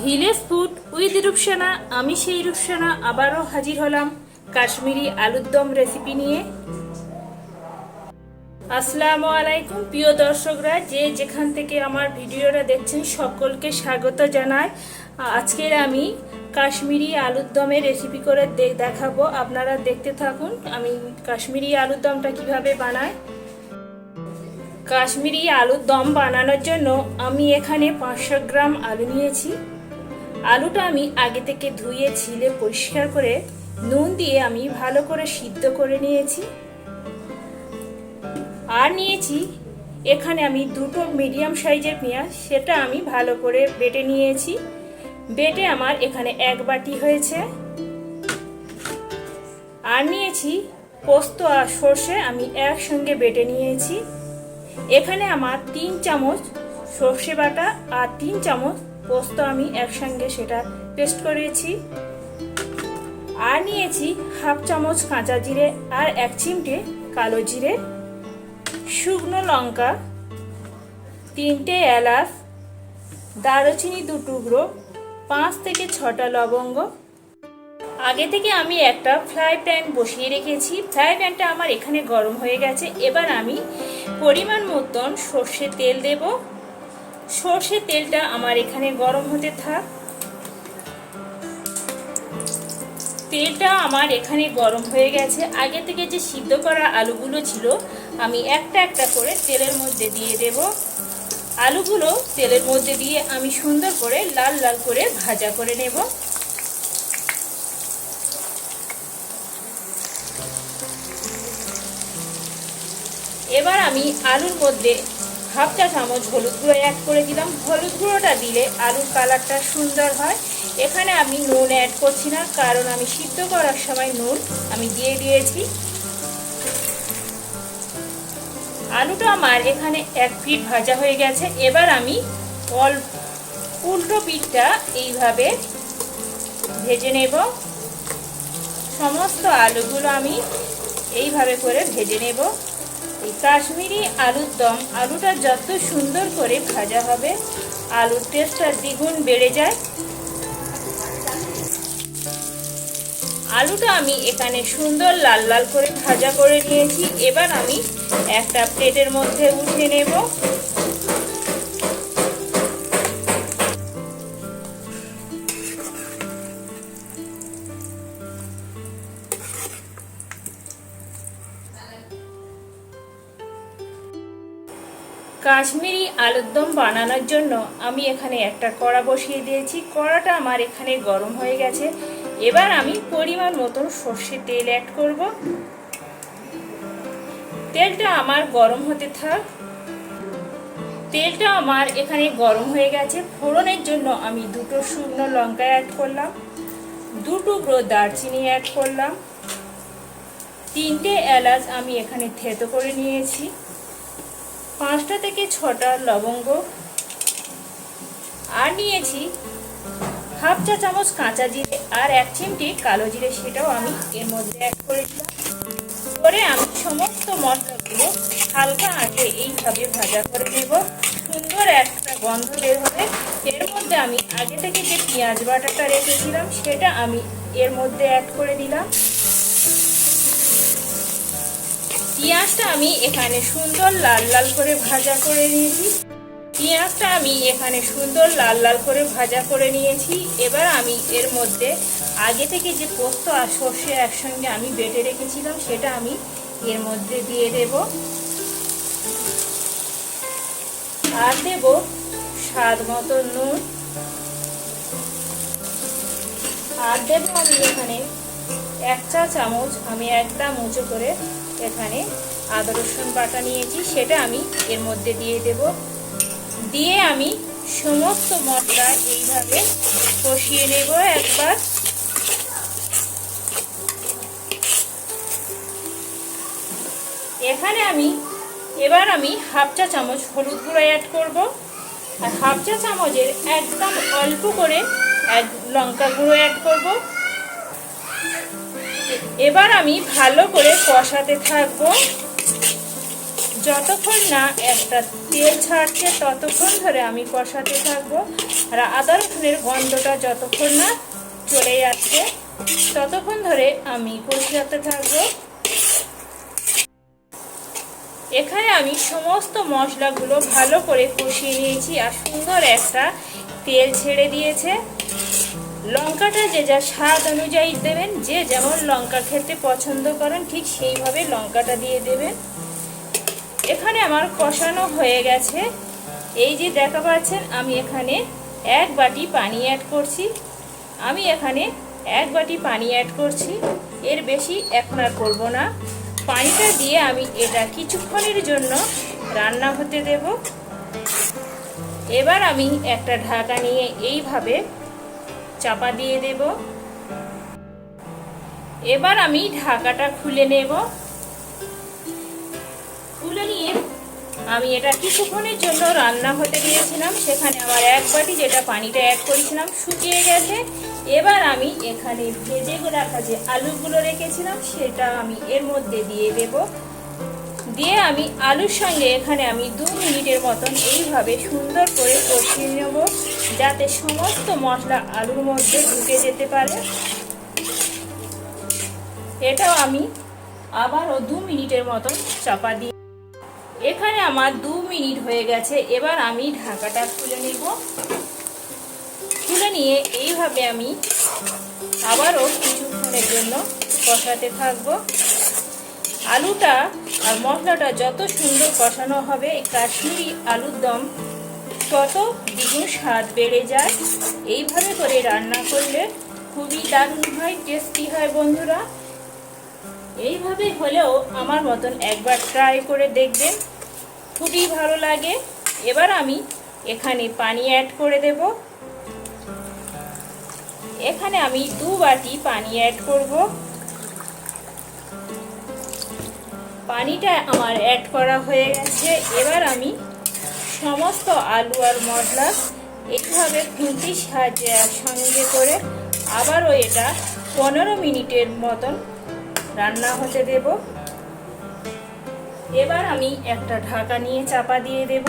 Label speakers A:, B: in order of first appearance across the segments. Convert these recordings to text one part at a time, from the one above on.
A: Village food with Rupsana, আমি সেই রূপসানা, আবারও হাজির হলাম কাশ্মীরি আলুর দম রেসিপি নিয়ে। আসসালামু আলাইকুম, প্রিয় দর্শকরা, যে যেখান থেকে আমার ভিডিওটা দেখছেন, সকলকে স্বাগত জানাই। আজকের আমি কাশ্মীরি আলুর দমের রেসিপি করে দেখাবো। আপনারা দেখতে থাকুন, আমি কাশ্মীরি আলুর দমটা কীভাবে বানাই। কাশ্মীরি আলুর দম বানানোর জন্য আমি এখানে পাঁচশো গ্রাম আলু নিয়েছি। আলুটা আমি আগে থেকে ধুয়ে, ছিলে, পরিষ্কার করে নুন দিয়ে আমি ভালো করে সিদ্ধ করে নিয়েছি। আর নিয়েছি এখানে আমি দুটো মিডিয়াম সাইজের পেঁয়াজ, সেটা আমি ভালো করে বেটে নিয়েছি। বেটে আমার এখানে এক বাটি হয়েছে। আর নিয়েছি পোস্ত আর সর্ষে আমি একসঙ্গে বেটে নিয়েছি। এখানে আমার তিন চামচ সর্ষে বাটা আর তিন চামচ পোস্ত আমি একসঙ্গে সেটা পেস্ট করেছি। আর নিয়েছি হাফ চামচ কাঁচা জিরে আর এক চিমটে কালো জিরে, শুকনো লঙ্কা, তিনটে এলাচ, দারুচিনি দু টুকরো, পাঁচ থেকে ছটা লবঙ্গ। আগে থেকে আমি একটা ফ্রাই প্যান বসিয়ে রেখেছি। ফ্রাই প্যানটা আমার এখানে গরম হয়ে গেছে। এবার আমি পরিমাণ মতন সর্ষে তেল দেব। সর্ষে তেলটা আমার এখানে গরম হতে থাক। তেলটা আমার এখানে গরম হয়ে গেছে। আগে থেকে যে সিদ্ধ করা আলুগুলো ছিল, আমি একটা একটা করে তেলের মধ্যে দিয়ে দেব। আলুগুলো তেলের মধ্যে দিয়ে আমি সুন্দর করে লাল লাল করে ভাজা করে নেব। এবার আমি আলুর মধ্যে হাফ চা চামচ হলুদ গুঁড়ো অ্যাড করে দিলাম। হলুদ গুঁড়োটা দিলে আলুর কালারটা সুন্দর হয়। এখানে আমি নুন অ্যাড করছি না, কারণ আমি সিদ্ধ করার সময় নুন আমি দিয়ে দিয়েছি। আলুটা আমার এখানে এক পিঠ ভাজা হয়ে গেছে। এবার আমি অল উল্টো পিঠটা এইভাবে ভেজে নেব। সমস্ত আলুগুলো আমি এইভাবে করে ভেজে নেব। কাশ্মীরি আলুর দম, আলুটা যত সুন্দর করে ভাজা হবে, আলুর টেস্টটা দ্বিগুণ বেড়ে যায়। আলুটা আমি এখানে সুন্দর লাল লাল করে ভাজা করে নিয়েছি। এবার আমি একটা প্লেটের মধ্যে উঠে নেব। কাশ্মীরি আলুর দম বানানোর জন্য আমি এখানে একটা কড়া বসিয়ে দিয়েছি। কড়াটা আমার এখানে গরম হয়ে গেছে। এবার আমি পরিমাণ মতন সর্ষে তেল অ্যাড করব। তেলটা আমার গরম হতে থাক। তেলটা আমার এখানে গরম হয়ে গেছে। ফোড়নের জন্য আমি দুটো শুকনো লঙ্কা অ্যাড করলাম। দু টুকরো দারচিনি অ্যাড করলাম। তিনটে এলাচ আমি এখানে থেতো করে নিয়েছি। পাঁচটা থেকে ছটা লবঙ্গ। আর নিয়েছি হাফ চা চামচ কাঁচা জিরে আর এক চিমটি কালো জিরে, সেটাও আমি এর মধ্যে অ্যাড করে দিলাম। করে আমি সমস্ত মশলাগুলো হালকা আঁচে এইভাবে ভাজা করে নেব। সুন্দর একটা গন্ধ বের হবে। এর মধ্যে আমি আগে থেকে যে পেঁয়াজ বাটাটা রেখেছিলাম, সেটা আমি এর মধ্যে অ্যাড করে দিলাম। পেঁয়াজটা আমি এখানে সুন্দর লাল লাল করে ভাজা করে নিয়েছি। পেঁয়াজটা আমি এখানে সুন্দর লাল লাল করে ভাজা করে নিয়েছি। এবার আমি এর মধ্যে আগে থেকে যে পোস্ত আর সর্ষে একসঙ্গে আমি বেটে রেখেছিলাম, সেটা আমি এর মধ্যে দিয়ে দেব। আর দেব স্বাদ মতো নুন। আর দেব আমি এখানে এক চা চামচ, আমি একদম উঁচু করে এখানে আদা, রসুন বাটা নিয়েছি, সেটা আমি এর মধ্যে দিয়ে দেব। দিয়ে আমি সমস্ত মশলা এইভাবে কষিয়ে নেব একবার। এখানে আমি, এবার আমি হাফ চা চামচ হলুদ গুঁড়ো অ্যাড করব। আর হাফ চা চামচের একদম অল্প করে এক লঙ্কা গুঁড়ো অ্যাড করব। এবার আমি ভালো করে কষাতে থাকব। যতক্ষণ না একটা তেল ছাড়ছে, ততক্ষণ ধরে আমি কষাতে থাকব। আর আদা রসুনের গন্ধটা যতক্ষণ না চলে যাচ্ছে, ততক্ষণ ধরে আমি কষাতে থাকব। এখানে আমি সমস্ত মশলাগুলো ভালো করে কষিয়ে নিয়েছি, আর সুন্দর একটা তেল ছেড়ে দিয়েছে। লঙ্কাটা যে যা স্বাদ অনুযায়ী দেবেন, যে যেমন লঙ্কা খেতে পছন্দ করেন, ঠিক সেইভাবে লঙ্কাটা দিয়ে দেবেন। এখানে আমার কষানো হয়ে গেছে। এই যে দেখা পাচ্ছেন, আমি এখানে এক বাটি পানি অ্যাড করছি। আমি এখানে এক বাটি পানি অ্যাড করছি। এর বেশি এখন আর করব না। পানিটা দিয়ে আমি এটা কিছুক্ষণের জন্য রান্না হতে দেব। এবার আমি একটা ঢাকা নিয়ে এইভাবে চাপা দিয়ে দেব। এবার আমি ঢাকাটা খুলে নেব। খুলে নিয়ে আমি এটা কিছুক্ষণের জন্য রান্না হতে দিয়েছিলাম। সেখানে আমার এক বাটি যেটা পানিটা অ্যাড করেছিলাম, শুকিয়ে গেছে। এবার আমি এখানে ভেজে রাখা যে আলুগুলো রেখেছিলাম, সেটা আমি এর মধ্যে দিয়ে দেব। দিয়ে আমি আলুর সঙ্গে এখানে আমি দু মিনিটের মতন এইভাবে সুন্দর করে কষিয়ে নেব, যাতে সমস্ত মশলা আলুর মধ্যে ঢুকে যেতে পারে। এটাও আমি আবারও দু মিনিটের মতন চাপা দিয়ে এখানে আমার দু মিনিট হয়ে গেছে, এবার আমি ঢাকাটা খুলে নেব। খুলে নিয়ে এইভাবে আমি আবারও কিছুক্ষণের জন্য কষাতে থাকব। আলুটা আর মশলাটা যত সুন্দর কষানো হবে, এই কাশ্মীরি আলুর দম তত দ্বিগুণ স্বাদ বেড়ে যায়। এইভাবে করে রান্না করলে খুবই দারুণ হয় টেস্টি হয় বন্ধুরা। এইভাবে হলেও আমার মতন একবার ট্রাই করে দেখবেন, খুবই ভালো লাগে। এবার আমি এখানে পানি অ্যাড করে দেব। এখানে আমি দু বাটি পানি অ্যাড করব। পানিটা আমার অ্যাড করা হয়ে গেছে। এবার আমি সমস্ত আলু আর মশলা এইভাবে খুন্তির সাহায্যে সঙ্গে করে আবারও এটা পনেরো মিনিটের মতন রান্না হতে দেব। এবার আমি একটা ঢাকা নিয়ে চাপা দিয়ে দেব।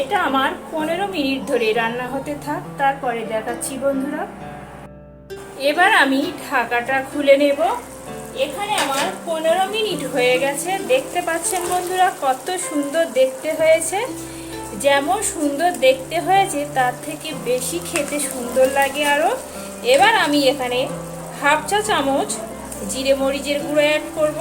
A: এটা আমার পনেরো মিনিট ধরে রান্না হতে থাক, তারপরে দেখাচ্ছি বন্ধুরা। এবার আমি ঢাকাটা খুলে নেব। এখানে আমার পনেরো মিনিট হয়ে গেছে। দেখতে পাচ্ছেন বন্ধুরা, কত সুন্দর দেখতে হয়েছে। যেমন সুন্দর দেখতে হয়েছে, তার থেকে বেশি খেতে সুন্দর লাগে আরও এবার আমি এখানে হাফ চা চামচ জিরে মরিচের গুঁড়ো অ্যাড করব।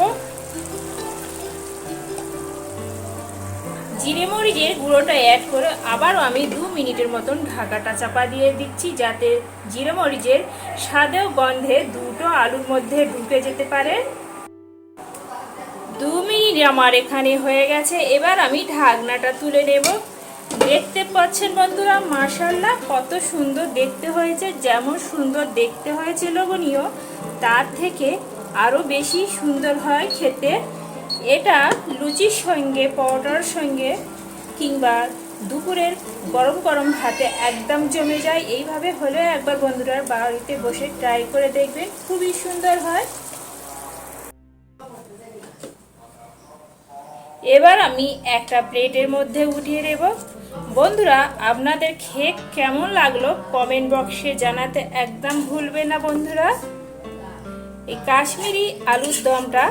A: জিরে মরিচের গুঁড়োটা অ্যাড করে আবারও আমি দু মিনিটের মতন ঢাকাটা চাপা দিয়ে দিচ্ছি যাতে জিরে মরিচের স্বাদেও গন্ধে দুটো আলুর মধ্যে ঢুকে যেতে পারে। দু মিনিট আমার এখানে হয়ে গেছে। এবার আমি ঢাকনাটা তুলে নেব। দেখতে পাচ্ছেন বন্ধুরা মার্শাল্লাহ কত সুন্দর দেখতে হয়েছে, যেমন সুন্দর দেখতে হয়েছে লোভনীয়। তার থেকে আরও বেশি সুন্দর হয় খেতে। এটা লুচির সঙ্গে, পরোটার সঙ্গে কিংবা দুপুরের গরম গরম ভাতে একদম জমে যায়। এইভাবে হলে একবার বন্ধুরা বাড়িতে বসে ট্রাই করে দেখবেন। খুবই সুন্দর হয়। এবার আমি একটা প্লেটের মধ্যে উঠিয়ে দেব বন্ধুরা, আপনাদের খেয়ে কেমন লাগল কমেন্ট বক্সে জানাতে একদম ভুলবে না বন্ধুরা। এই কাশ্মীরি আলুর দমটা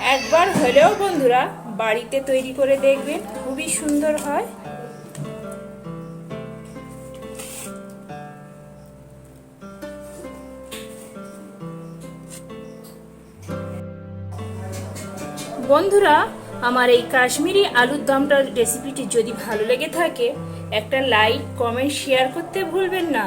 A: একবার হলেও বন্ধুরা, বাড়িতে তৈরি করে দেখবেন, খুবই সুন্দর হয়। বন্ধুরা, আমার এই কাশ্মীরি আলুর দমটার রেসিপিটি যদি ভালো লেগে থাকে, একটা লাইক কমেন্ট শেয়ার করতে ভুলবেন না।